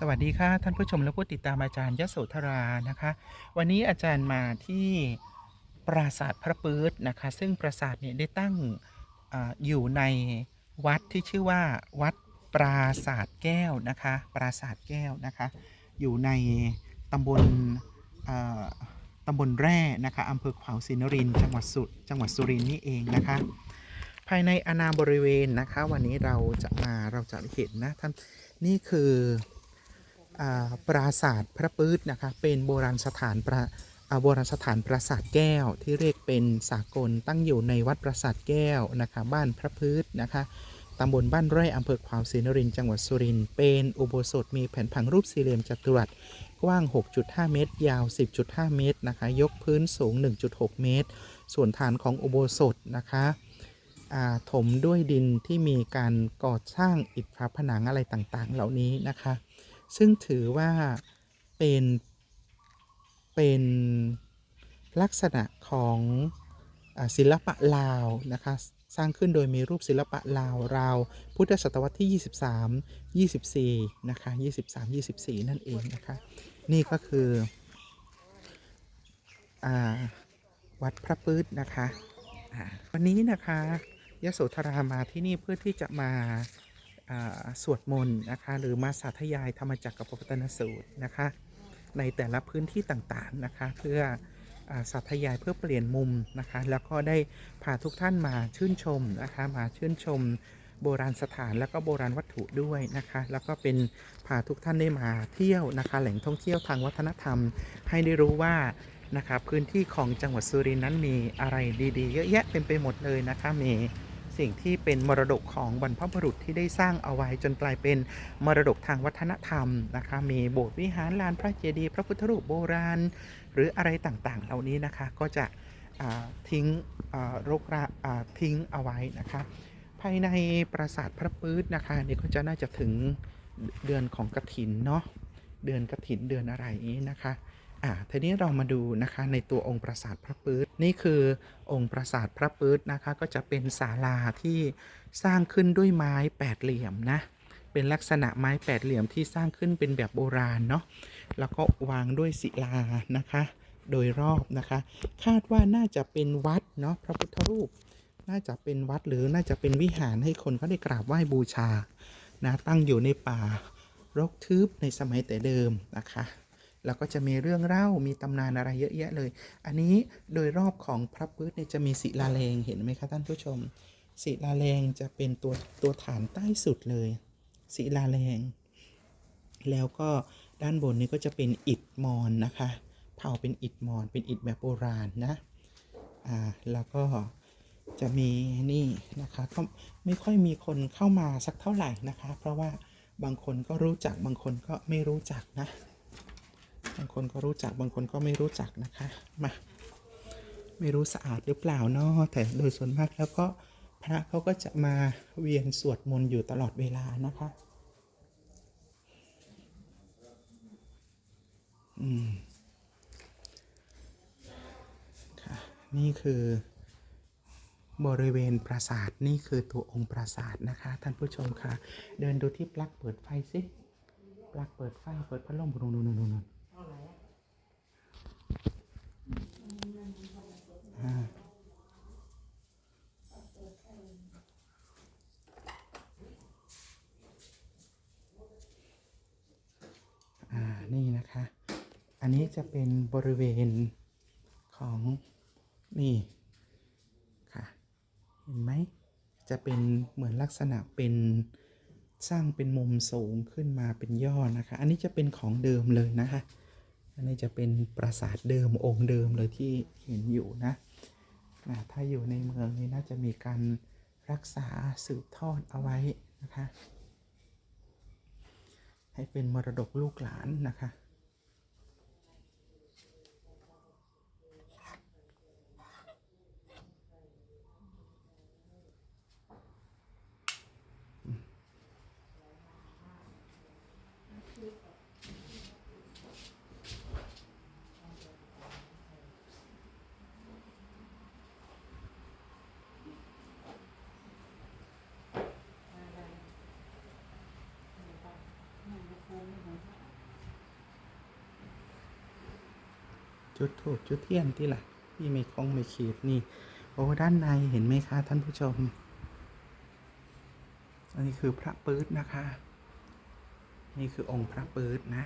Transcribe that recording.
สวัสดีค่ะ ท่านผู้ชมและผู้ติดตามอาจารย์ยโสธรานะคะ วันนี้อาจารย์มาที่ปราสาทพระปื๊ดนะคะ ซึ่งปราสาทเนี่ยได้ตั้งออยู่ในวัดที่ชื่อว่าวัดปราสาทแก้วนะคะ ปราสาทแก้วนะคะ อยู่ในตำบลตำบลแร่นะคะอำเภอขวาวศรีนรินจังหวัดสุจังหวัดสุรินนี่เองนะคะ ภายในอาณาบริเวณนะคะ วันนี้เราจะมาเราจะเห็นนะท่านนี่คือ ปราสาทพระปื๊ดนะคะ เป็นโบราณสถานประอ่าโบราณสถานปราสาทแก้วที่เรียกเป็นสากลตั้งอยู่ในวัดปราสาทแก้วนะคะ บ้านพระปื๊ดนะคะตำบลบ้านไร่อำเภอขวาวศรีนรินทร์จังหวัดสุรินทร์เป็นอุโบสถมีแผ่นผังรูปสี่เหลี่ยมจัตุรัสกว้าง 6.5 เมตร ยาว 10.5 เมตรนะคะ ยกพื้นสูง 1.6 เมตร ส่วนฐานของอุโบสถนะคะถมด้วยดินที่มีการก่อสร้างอิฐฝาผนังอะไรต่างๆ เหล่านี้นะคะ ซึ่งถือว่าเป็นเป็นลักษณะของศิลปะลาวนะคะสร้างขึ้นโดยมีรูปศิลปะลาวราว พุทธศตวรรษที่ 23 24 นะคะ 23 24 นั่นเองนะคะ นี่ก็คืออวัดพระปื๊ดนะคะ วันนี้นะคะยโสธรามาที่นี่เพื่อที่จะมา สวดมนต์นะคะหรือมาสาธยายธรรมจักรกับปวัตนสูตรนะคะในแต่ละพื้นที่ต่างๆนะคะเพื่ออสาธยายเพื่อเปลี่ยนมุมนะคะแล้วก็ได้พาทุกท่านมาชื่นชมนะคะมาชื่นชมโบราณสถานแล้วก็โบราณวัตถุด้วยนะคะ แล้วก็เป็นพาทุกท่านได้มาเที่ยวนะคะ แหล่งท่องเที่ยวทางวัฒนธรรม ให้ได้รู้ว่านะคะพื้นที่ของจังหวัดสุรินทร์นั้นมีอะไรดีๆ เยอะแยะเต็มไปหมดเลยนะคะมี สิ่งที่เป็นมรดกของบรรพบุรุษที่ได้สร้างเอาไว้จนกลายเป็นมรดกทางวัฒนธรรมนะคะมีโบสถ์วิหารลานพระเจดีย์พระพุทธรูปโบราณ หรืออะไรต่างๆ เหล่านี้นะคะก็จะทิ้งรกระทิ้งเอาไว้นะคะภายในปราสาทพระปื๊ดนะคะนี่ก็จะน่าจะถึงเดือนของกระถินเนาะเดือนกระถินเดือนอะไรนี้นะคะ อ่าทีนี้เรามาดูนะคะในตัวองค์ปราสาทพระปื๊ดนี่คือองค์ปราสาทพระปื๊ดนะคะ ก็จะเป็นศาลาที่สร้างขึ้นด้วยไม้แปดเหลี่ยมนะเป็นลักษณะไม้แปดเหลี่ยมที่สร้างขึ้นเป็นแบบโบราณเนาะแล้วก็วางด้วยศิลานะคะ โดยรอบนะคะ คาดว่าน่าจะเป็นวัดเนาะพระพุทธรูป น่าจะเป็นวัดหรือน่าจะเป็นวิหารให้คนเขาได้กราบไหว้บูชานะตั้งอยู่ในป่ารกทึบในสมัยแต่เดิมนะคะ แล้วก็จะมีเรื่องเล่ามีตำนานอะไรเยอะแยะเลย อันนี้โดยรอบของพระปื๊ดเนี่ยจะมีศิลาแรงเห็นไหมคะท่านผู้ชม ศิลาแรงจะเป็นตัวตัวฐานใต้สุดเลยศิลาแรงแล้วก็ด้านบนนี้ก็จะเป็นอิฐมอนนะคะ เผาเป็นอิฐมอนเป็นอิฐแบบโบราณนะ อ่า แล้วก็จะมีนี่นะคะ ก็ไม่ค่อยมีคนเข้ามาสักเท่าไหร่นะคะ เพราะว่าบางคนก็รู้จักบางคนก็ไม่รู้จักนะ คนก็รู้จักบางคนก็ไม่รู้จักนะคะมาไม่รู้สะอาดหรือเปล่าเนาะแต่โดยส่วนมากแล้วก็พระเขาก็จะมาเวียนสวดมนต์อยู่ตลอดเวลานะคะอืมค่ะนี่คือบริเวณปราสาทนี่คือตัวองค์ปราสาทนะคะ ท่านผู้ชมค่ะ เดินดูที่ปลั๊กเปิดไฟสิปลั๊กเปิดไฟเปิดพัดลมนู่นนู่นนู่นนู่นอ่าอ่า นะคะ อันนี้จะเป็นบริเวณของนี่ค่ะ เห็นไหม จะเป็นเหมือนลักษณะเป็นสร้างเป็นมุมสูงขึ้นมาเป็นยอดนะคะ อันนี้จะเป็นของเดิมเลยนะคะ อันนี้จะเป็นปราสาทเดิมองค์เดิมเลยที่เห็นอยู่นะนะถ้าอยู่ในเมืองนี้น่าจะมีการรักษาสืบทอดเอาไว้นะคะ ให้เป็นมรดกลูกหลานนะคะ จุดถูกจุดเทียนที่ล่ะพี่ไม่คงไม่ขีดนี่ โอ้ด้านในเห็นไหมคะท่านผู้ชม อันนี้คือพระปื๊ดนะคะ นี่คือองค์พระปื๊ดนะ